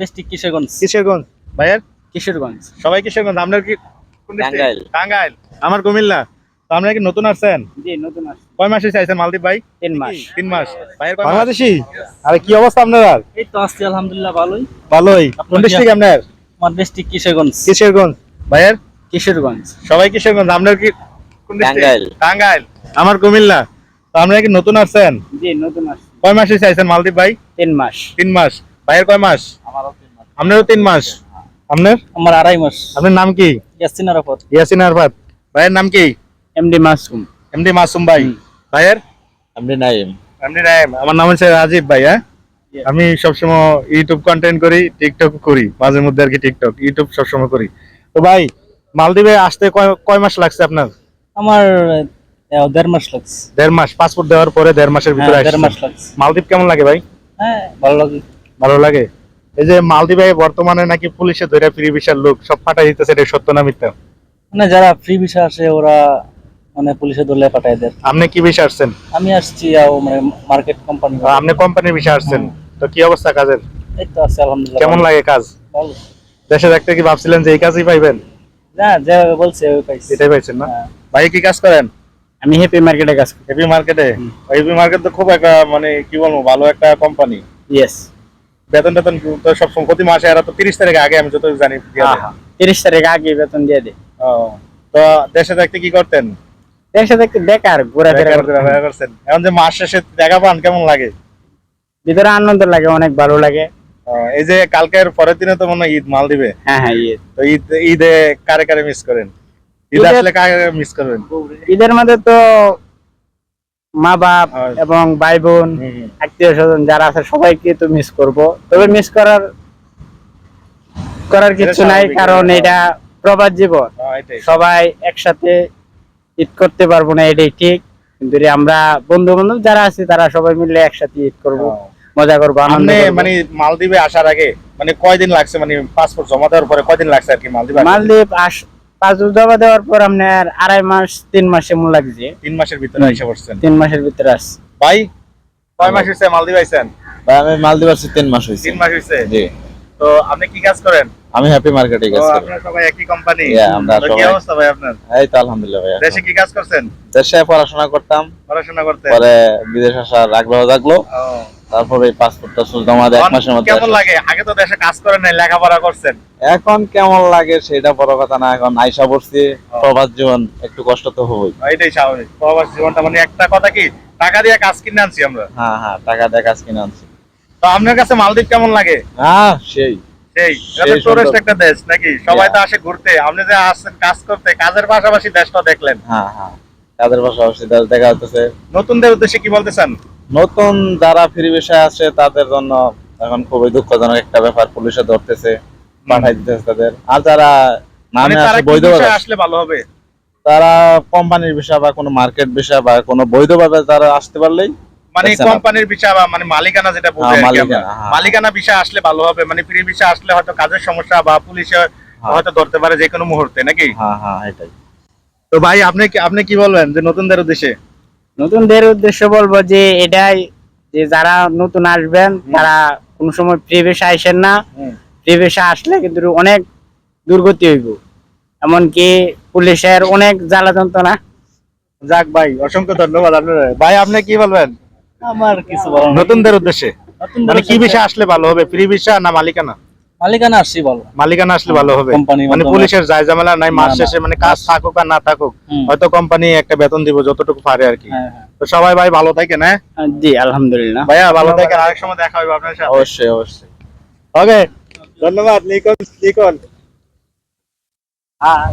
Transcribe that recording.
District Kishoreganj? Kishoreganj. ভাইয়ের? কিশোরগঞ্জ। সবাই কিশোরগঞ্জ আপনার কি টাঙ্গাইল। টাঙ্গাইল। আমার কুমিল্লা। তো আপনারা কি নতুন আসছেন? জি নতুন আসছে। কয় মাসে চাইছেন মালদ্বীপ ভাই? তিন মাস। তিন মাস। ভাইয়ের বাংলাদেশি? আরে কি অবস্থা আপনার? এই তো আসছি আলহামদুলিল্লাহ ভালোই। ভালোই। কোন আপনার ডিস্ট্রিক্ট আপনার? আমার ডিস্ট্রিক্ট কিশোরগঞ্জ। কিশোরগঞ্জ। ভাইয়ের? কিশোরগঞ্জ। সবাই কিশোরগঞ্জ আপনার কি টাঙ্গাইল। টাঙ্গাইল। আমার কুমিল্লা। তো আপনারা কি নতুন আসছেন? জি নতুন আসছে। কয় মাসে চাইছেন মালদ্বীপ ভাই? তিন মাস। তিন মাস। ভাইয়ের কয় মাস? আমারও তিন মাস। আপনারও তিন মাস। আপনার? আমার আড়াই মাস। আপনার নাম কি? ইয়াসিন আরাফত। ইয়াসিন আরফাত। ভাইয়ের নাম কি? এমডি মাসুম। এমডি মাসুম ভাই। ভাইয়ের? এমডি নাইম। এমডি নাইম। আমার নাম হচ্ছে রাজীব ভাই হ্যাঁ? আমি সবসময় ইউটিউব কন্টেন্ট করি টিকটক করি মাঝে মধ্যে আর কি টিকটক ইউটিউব সবসময় করি। তো ভাই মালদ্বীপে আসতে কয় কয় মাস লাগছে আপনার? আমার দেড় মাস লাগছে। দেড় মাস পাসপোর্ট দেওয়ার পরে দেড় মাসের ভিতরে হ্যাঁ, দেড় মাস লাগছে। মালদ্বীপ কেমন লাগে ভাই? হ্যাঁ ভালো লাগে। ভালো লাগে? এই যে মালদ্বীপে বর্তমানে নাকি পুলিশে ধরে ফ্রি ভিসার লোক সব ফাটাই দিতেছে এটা সত্য না মিথ্যা? মানে যারা ফ্রি ভিসা আসে ওরা মানে পুলিশে ধরলে পাঠায় দেয়। আপনি কি ভিসা আসছেন? আমি আসছি আও মানে মার্কেট কোম্পানি আপনি কোম্পানির ভিসা আসছেন? তো কি অবস্থা কাজের? এই তো আছে আলহামদুলিল্লাহ। কেমন লাগে কাজ? ভালো। দেশে থাকতে কি ভাবছিলেন যে এই কাজই পাইবেন? না যে বলছে ওই পাইছি। এটাই পাইছেন না? হ্যাঁ। ভাই কি কাজ করেন? আমি হ্যাপি মার্কেটে কাজ করি। হেভি মার্কেটে? হেভি মার্কেট তো খুব একটা মানে কি বলব ভালো একটা কোম্পানি ইয়েস বেতন টেতন সব প্রতি মাসে এরা তো তিরিশ তারিখ আগে আমি যত জানি তিরিশ তারিখ আগে বেতন দিয়ে দে ও, তো দেশে থাকতে কি করতেন? দেশে দেখতে বেকার ঘোরাফেরা বেকার করছেন এখন যে মাস শেষে দেখা পান কেমন লাগে? ভিতরে আনন্দ লাগে অনেক ভালো লাগে। এই যে কালকের পরের দিনে তো মনে হয় ঈদ মাল দিবে হ্যাঁ হ্যাঁ ইয়ে তো ঈদ ঈদে কারে কারে মিস করেন? ঈদ ঈদে- আসলে কারে মিস করবেন? ঈদের মধ্যে তো মা বাপ হ্যাঁ। এবং ভাই বোন। আত্মীয় স্বজন যারা আছে সবাইকে তো মিস করব তবে মিস করার করার কিছু নাই কারণ হ্যাঁ। এটা প্রবাস জীবন হ্যাঁ, সবাই একসাথে ঈদ করতে পারব না এটাই ঠিক কিন্তু আমরা বন্ধু বান্ধব যারা আছে তারা সবাই মিলে একসাথে ঈদ করব। মজা করব আনন্দ। মানে মালদ্বীপে আসার আগে মানে কয়দিন লাগছে মানে পাসপোর্ট জমা দেওয়ার পরে কয়দিন লাগছে আর কি মালদ্বীপ? মালদ্বীপ আস পাঁচ জমা দেওয়ার পর আপনার আড়াই মাস তিন মাস এমন লাগছে। তিন মাসের ভিতরে এসে পড়ছেন তিন মাসের ভিতরে আস ভাই কয় মাস হয়েছে মালদ্বীপ আইছেন? ভাই আমি মালদ্বীপ আসছি তিন মাস হয়েছে তিন মাস হয়েছে জি। তো আপনি কি কাজ করেন? আমি হ্যাপি মার্কেটে কাজ করি। আপনারা সবাই একই কোম্পানি আমরা তো কি অবস্থা ভাই আপনার? এই তো আলহামদুলিল্লাহ ভাই দেশে কি কাজ করছেন? দেশে পড়াশোনা করতাম। পড়াশোনা করতে পরে বিদেশ আসার আগ্রহ জাগলো। ও। তারপরে পাসপোর্টটা জমা দেয় এক মাসের মধ্যে কেমন লাগে? আগে তো দেশে কাজ করেন নাই লেখাপড়া করছেন। এখন কেমন লাগে সেটা বড় কথা না এখন আইসা পড়ছি প্রবাস জীবন একটু কষ্ট তো হবেই। এটাই স্বাভাবিক। প্রবাস জীবনটা মানে একটা কথা কি টাকা দিয়ে কাজ কিনে আনছি আমরা। হ্যাঁ হ্যাঁ টাকা দিয়ে কাজ কিনে আনছি। তো আপনার কাছে মালদ্বীপ কেমন লাগে? হ্যাঁ সেই। সেই সেই টুরিস্ট একটা দেশ নাকি? সবাই তো আসে ঘুরতে। আপনি যে আসছেন কাজ করতে কাজের পাশাপাশি দেশটা দেখলেন। হ্যাঁ হ্যাঁ। কাজের পাশাপাশি দেশ দেখা যাচ্ছে। নতুনদের উদ্দেশ্যে কি বলতে চান? নতুন যারা ফ্রি বিষয় আছে তাদের জন্য এখন খুবই দুঃখজনক একটা ব্যাপার পুলিশে ধরতেছে পাঠাই দিতেছে তাদের। আর যারা মানে নামে আসে কি বৈধভাবে বিষয়ে আসলে ভালো হবে? তারা কোম্পানির বিষয় বা কোনো মার্কেট বিষয় বা কোনো বৈধভাবে তারা আসতে পারলেই মানে কোম্পানির বিষয় বা মানে মালিকানা যেটা বলতে হ্যাঁ। মালিকানা, হ্যাঁ। মালিকানা বিষয় আসলে ভালো হবে মানে ফ্রি বিষয় আসলে হয়তো কাজের সমস্যা বা পুলিশে হ্যাঁ। হয়তো ধরতে পারে যে কোনো মুহূর্তে নাকি? হ্যাঁ হ্যাঁ এটাই। তো ভাই আপনি আপনি কি বলবেন যে নতুনদের উদ্দেশ্যে? নতুনদের উদ্দেশ্য বলব যে এটাই যে যারা নতুন আসবেন তারা কোনো সময় প্রিভেশে আসেন না। হুম। প্রিভেশে আসলে কিন্তু অনেক দুর্গতি হইব। এমনকি পুলিশের অনেক জ্বালা যন্ত্রণা। যাক ভাই অসংখ্য ধন্যবাদ আপনার। ভাই আপনি কি বলবেন? আমার কিছু বলার নতুনদের উদ্দেশ্যে। মানে কি বিষয় আসলে ভালো হবে? ফ্রি ভিসা না মালিকানা? মালিকানা আসলে ভালো। মালিকানা আসলে ভালো হবে। মানে পুলিশের যায় ঝামেলা নাই মাস। শেষে মানে কাজ থাকুক আর না থাকুক হয়তো কোম্পানি একটা বেতন দিব যতটুকু পারে আর কি। হ্যাঁ, হ্যাঁ। তো সবাই ভাই ভালো থাকেন হ্যাঁ? জি আলহামদুলিল্লাহ। ভাইয়া ভালো থাকেন। আরেক সময় দেখা হবে আপনার সাথে। অবশ্যই অবশ্যই। ওকে ধন্যবাদ নিকন নিকন হ্যাঁ